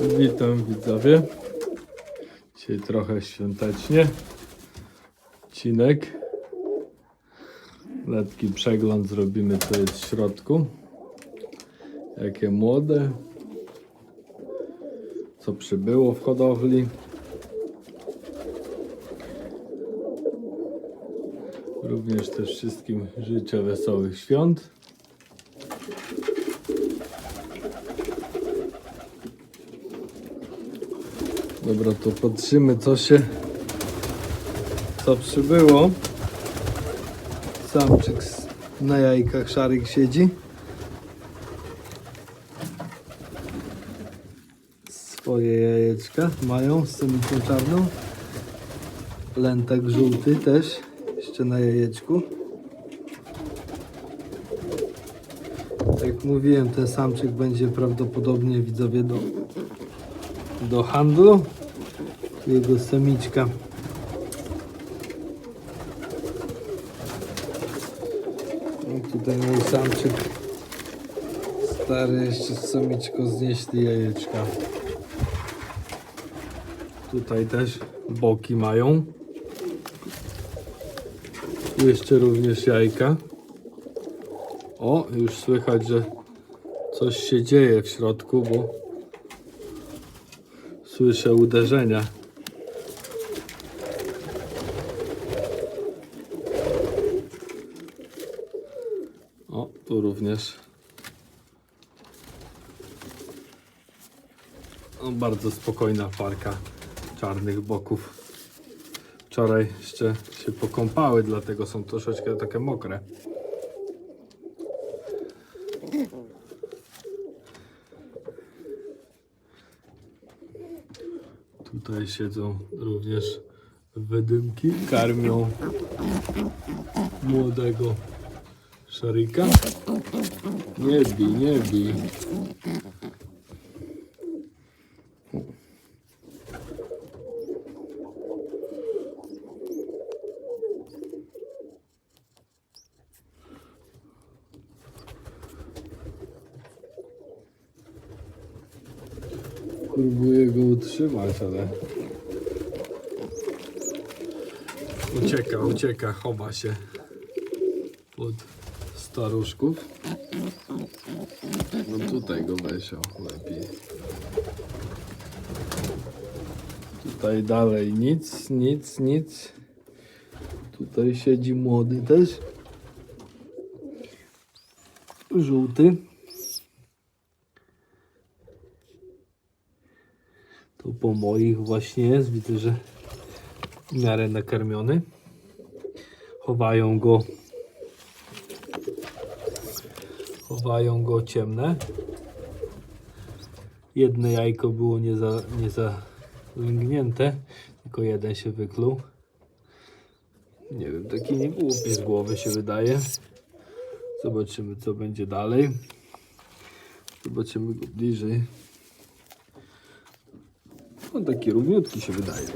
Witam widzowie. Dzisiaj trochę świątecznie. Odcinek. Letki przegląd zrobimy co jest w środku. Jakie młode. Co przybyło w hodowli. Również też wszystkim życzę wesołych świąt. Dobra, to patrzymy co się co przybyło. Samczyk na jajkach szarych siedzi. Swoje jajeczka mają z samicą czarną. Lętak żółty też jeszcze na jajeczku. Tak jak mówiłem, ten samczyk będzie prawdopodobnie widzowie do do handlu. Jego samiczka. No tutaj mój samczyk stary jeszcze z samiczką znieśli jajeczka. Tutaj też boki mają. Tu jeszcze również jajka. O, już słychać, że coś się dzieje w środku, bo Słyszę uderzenia. O, tu również. Bardzo spokojna parka czarnych boków. Wczoraj jeszcze się pokąpały, dlatego są troszeczkę takie mokre. Tutaj siedzą również wydymki, karmią młodego szarika. Nie bij, nie bij. Utrzymać, ale ucieka, ucieka, chowa się pod staruszków. No tutaj go weź o, lepiej. Tutaj dalej nic, nic, nic. Tutaj siedzi młody też. Żółty. To po moich właśnie jest. Widzę, że w miarę nakarmiony. Chowają go. Chowają go ciemne. Jedno jajko było nie za, nie zalęgnięte, tylko jeden się wykluł. Nie wiem, taki nie głupi z głowy się wydaje. Zobaczymy co będzie dalej. Zobaczymy go bliżej. On taki równiutki się wydaje.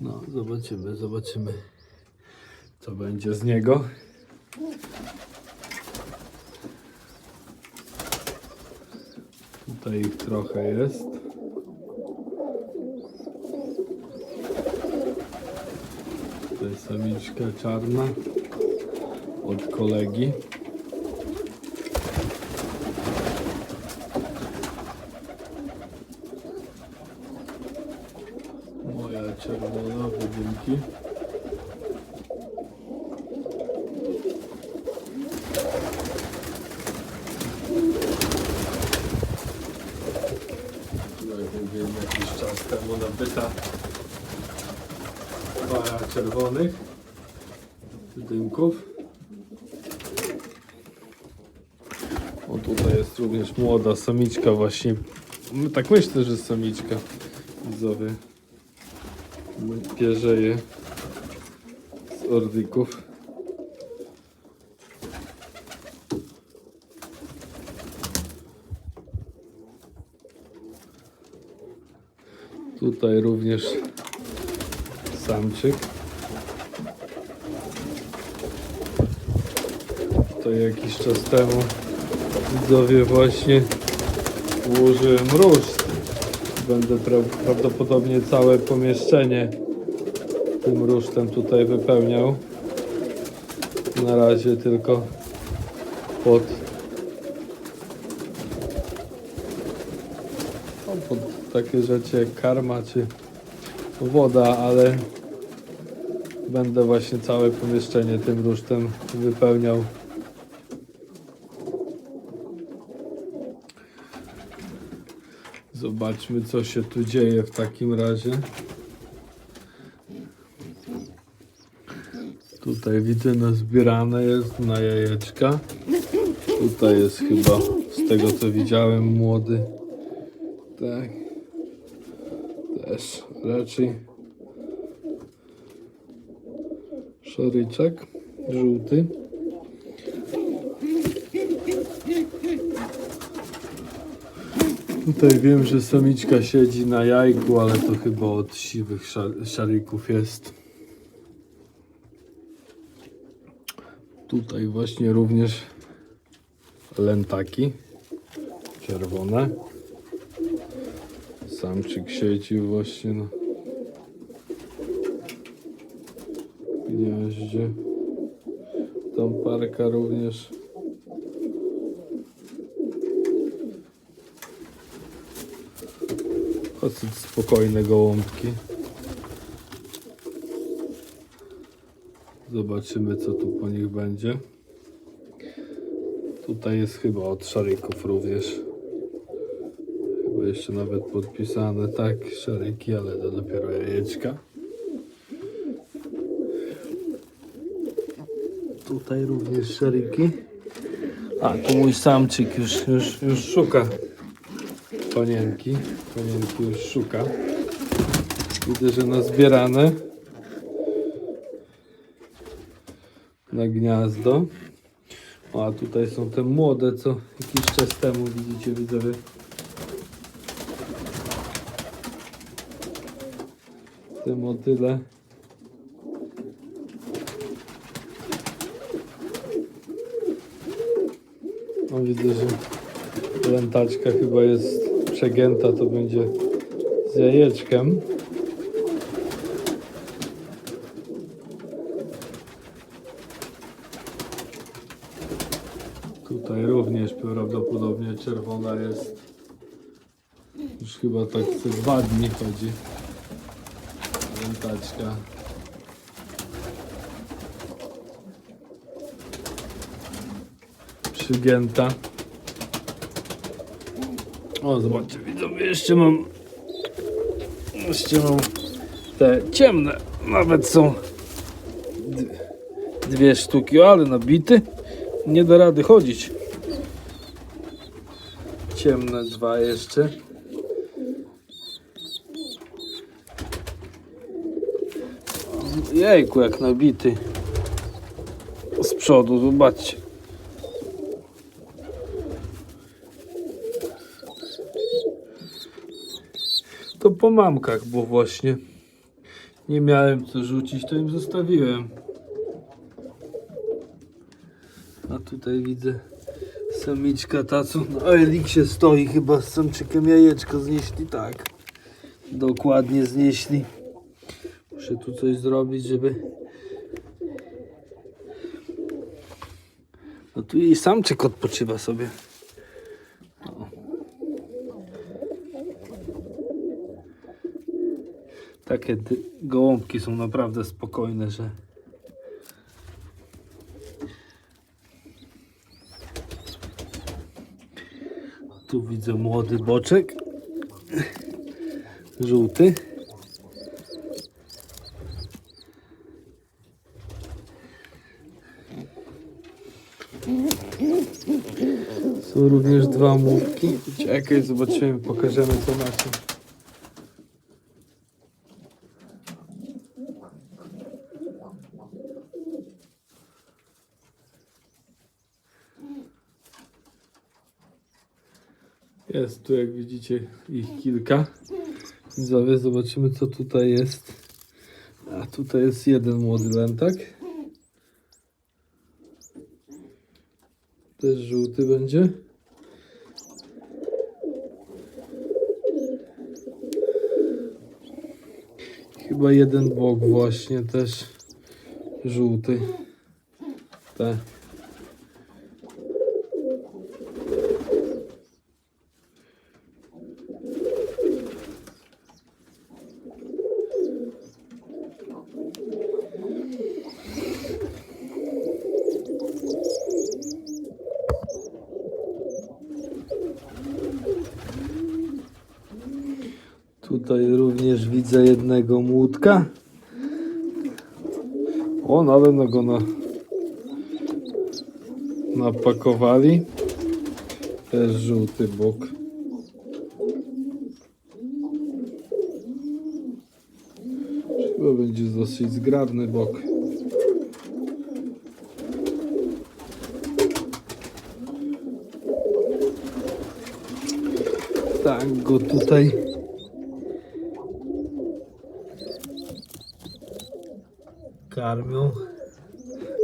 No, zobaczymy, zobaczymy, co będzie z niego. Tutaj ich trochę jest. Tutaj samiczka czarna od kolegi. Moja czerwona wydymki. Jak mówiłem jakiś czas temu nabyta para czerwonych wydymków. O tutaj jest również młoda samiczka właśnie. No, tak myślę, że samiczka. Widzowie. Pierzeje z ordyków. Tutaj również samczyk. Tutaj jakiś czas temu widzowie właśnie ułożyłem ruszt. Będę pra prawdopodobnie całe pomieszczenie tym rusztem tutaj wypełniał. Na razie tylko pod, no, pod takie rzeczy jak karma czy woda, ale będę właśnie całe pomieszczenie tym rusztem wypełniał. Zobaczmy co się tu dzieje w takim razie. Tutaj widzę nazbierane jest na jajeczka. Tutaj jest chyba z tego co widziałem młody. Tak. Też raczej szaryczek żółty. Tutaj wiem, że samiczka siedzi na jajku, ale to chyba od siwych szar- szarików jest. Tutaj właśnie również lentaki czerwone. Samczyk siedzi właśnie na gnieździe. Tam parka również. Dosyć spokojne gołąbki. Zobaczymy co tu po nich będzie. Tutaj jest chyba od szaryków również. Chyba jeszcze nawet podpisane. Tak, szaryki, ale to dopiero jajeczka. Tutaj również szaryki. A, tu mój samczyk już, już, już szuka panienki. Panienki już szuka. Widzę, że nazbierane na gniazdo. O, a tutaj są te młode, co jakiś czas temu widzicie, widzowie. Te motyle. O, widzę, że lentaczka chyba jest przegięta, to będzie z jajeczkiem. Tutaj również prawdopodobnie czerwona jest. Już chyba tak ze dwa dni chodzi. Lentaczka. Przygięta. O, zobaczcie, widzowie, jeszcze mam jeszcze mam te ciemne, nawet są dwie sztuki, ale nabity, nie da rady chodzić. Ciemne dwa jeszcze. Jejku, jak nabity. Z przodu, zobaczcie. To po mamkach, bo właśnie nie miałem co rzucić, to im zostawiłem. A tutaj widzę samiczka ta, co na Eliksie stoi, chyba z samczykiem jajeczko znieśli, tak. Dokładnie znieśli. Muszę tu coś zrobić, żeby... No tu i samczyk odpoczywa sobie. Takie gołąbki są naprawdę spokojne, że tu widzę młody boczek. Żółty. Są również dwa młówki czekaj zobaczymy pokażemy co macie Jest tu, jak widzicie, ich kilka. Zobaczymy, co tutaj jest. A tutaj jest jeden młody lętak. Też żółty będzie. Chyba jeden bok właśnie też żółty. Tak. Tutaj również widzę jednego młódka. O, nawet no go na, napakowali. Też żółty bok. Chyba będzie dosyć zgrabny bok. Tak go tutaj karmią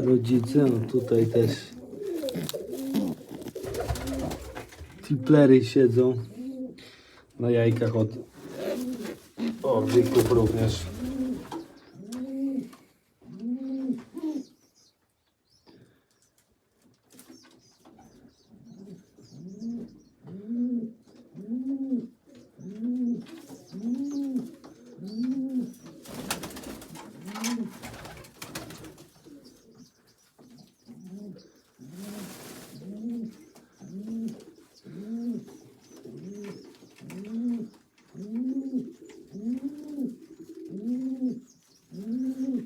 rodzice. No tutaj też tiplery siedzą na jajkach od orlików również.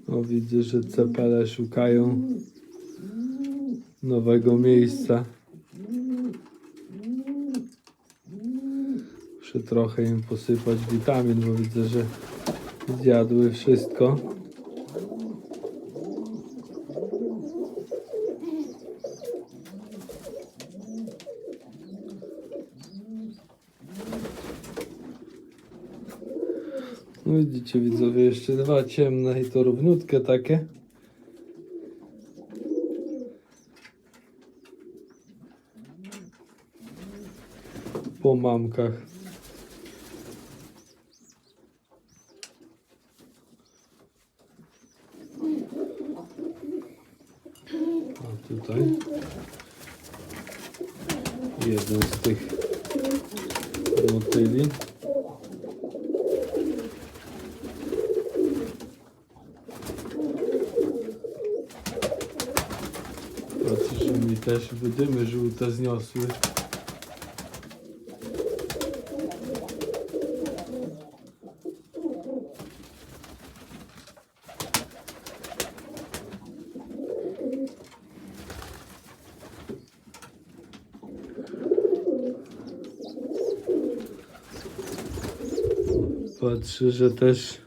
O, widzę, że cepele szukają nowego miejsca. Muszę trochę im posypać witamin, bo widzę, że zjadły wszystko. No widzicie widzowie, jeszcze dwa ciemne i to równiutkie takie. Po mamkach. A tutaj jeden z tych motyli. Patrzę, że też wydymy żółte zniosły. Patrzę, że też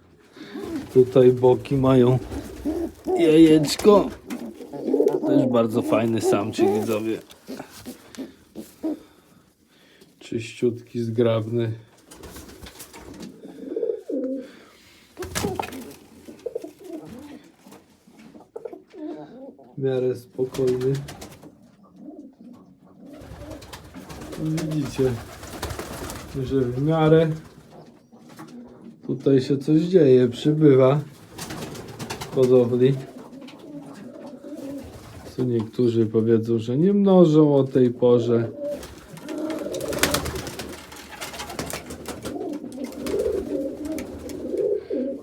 tutaj boki mają jajeczko. Bardzo fajny samczyk widzowie. Czyściutki, zgrabny. W miarę spokojny. Widzicie, że w miarę tutaj się coś dzieje, przybywa hodowli. Niektórzy powiedzą, że nie mnożą o tej porze.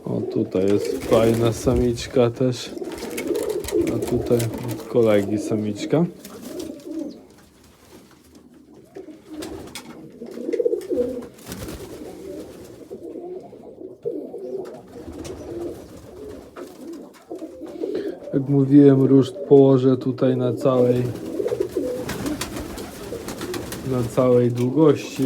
O, tutaj jest fajna samiczka też. A tutaj od kolegi samiczka. Mówiłem, ruszt położę tutaj na całej na całej długości.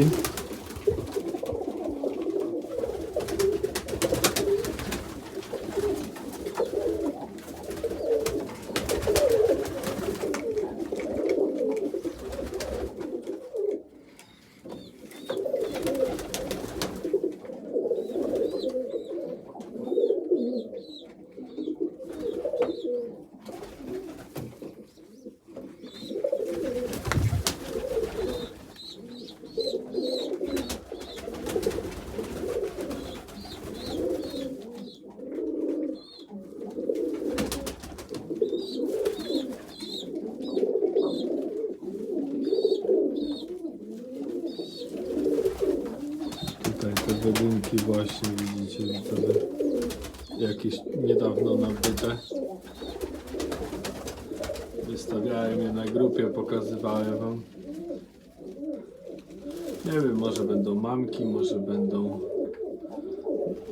Godynki właśnie widzicie widzowie. Jakieś niedawno nabyte. Wystawiałem je na grupie, pokazywałem wam. Nie wiem, może będą mamki, może będą.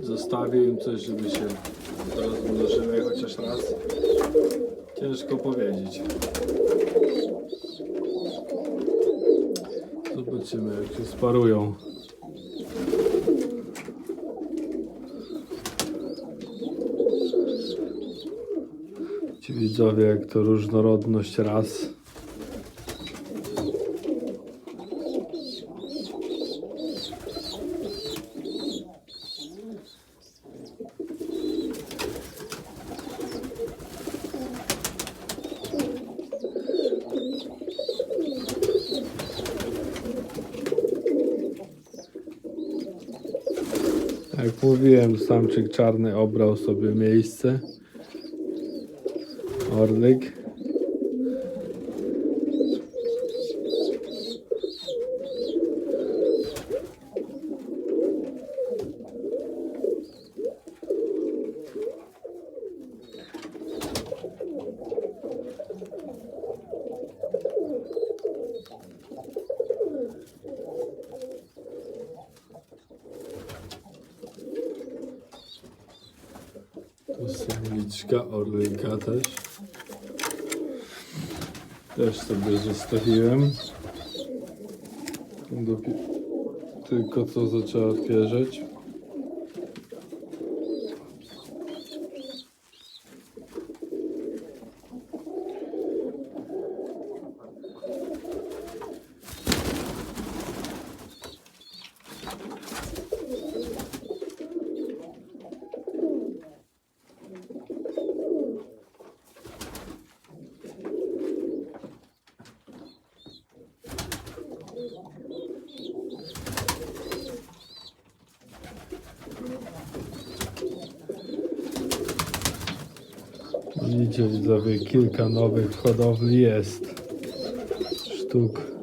Zostawię im coś, żeby się rozmnożyły chociaż raz. Ciężko powiedzieć. Zobaczymy, jak się sparują. Widzowie, jak to różnorodność ras. Jak mówiłem, samczyk czarny obrał sobie miejsce. ağırlık Też sobie zostawiłem. Tylko co zaczęła pierzeć. Widzicie widzowie, kilka nowych hodowli jest. Sztuk.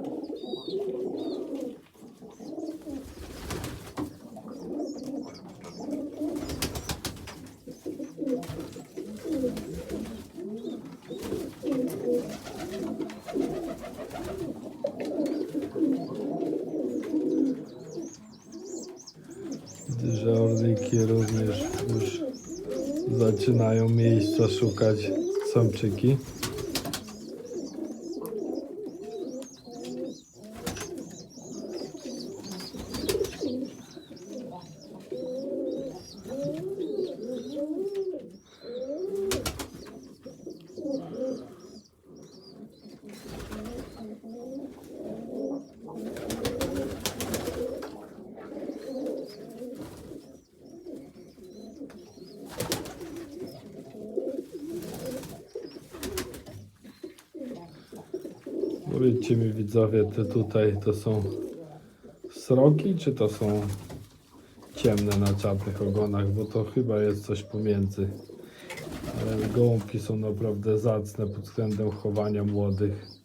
Orliki również już zaczynają miejsca szukać samczyki. Powiedzcie mi widzowie, te tutaj to są sroki, czy to są ciemne na czarnych ogonach, bo to chyba jest coś pomiędzy. Ale gołąbki są naprawdę zacne pod względem chowania młodych.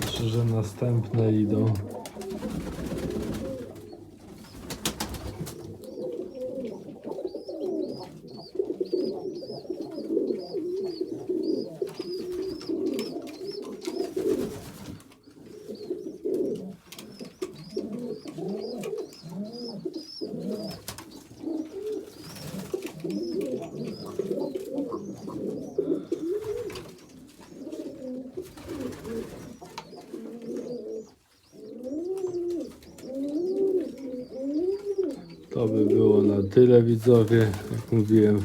Patrzę, że następne To by było na tyle widzowie. Jak mówiłem,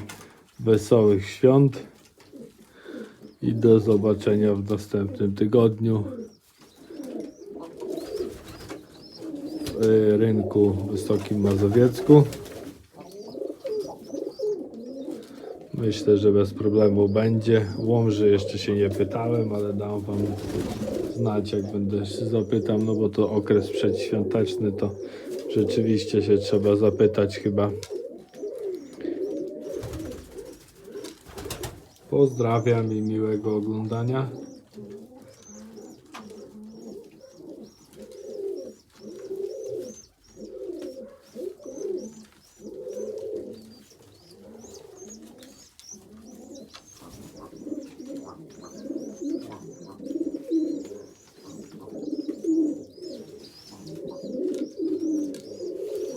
wesołych świąt i do zobaczenia w następnym tygodniu. W y, rynku Wysokim Mazowiecku. Myślę, że bez problemu będzie. Łomży jeszcze się nie pytałem, ale dam wam znać, jak będę się zapytam, no bo to okres przedświąteczny, to rzeczywiście się trzeba zapytać chyba. Pozdrawiam i miłego oglądania.